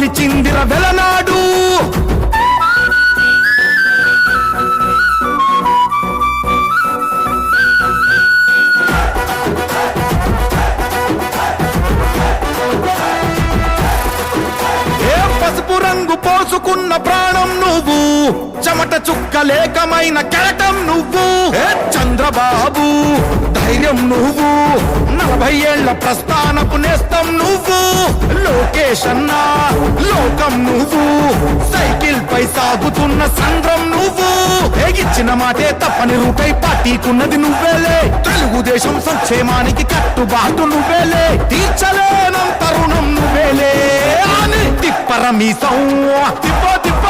నిలిచిందిర వెలనాడు. ఏ పసుపు రంగు పోసుకున్న ప్రాణం నువ్వు? చెమట చుక్క లేకమైన కెరటం నువ్వు? చంద్రబాబు ధైర్యం నువ్వు? నలభై ఏళ్ళ ప్రస్థానపు నేస్తం నువ్వు. లోకేష్ అన్నా లోకం నువ్వు. సైకిల్ పై సాగుతున్న సంద్రం నువ్వు. ఇచ్చిన మాటే తప్పని రూపై పార్టీకున్నది నువ్వేలే. తెలుగుదేశం సంక్షేమానికి కట్టుబాటు నువ్వేలే. తీర్చలేనంత రుణం నువ్వేలే. అని తిప్పరమీసం తిప్ప తిప్ప.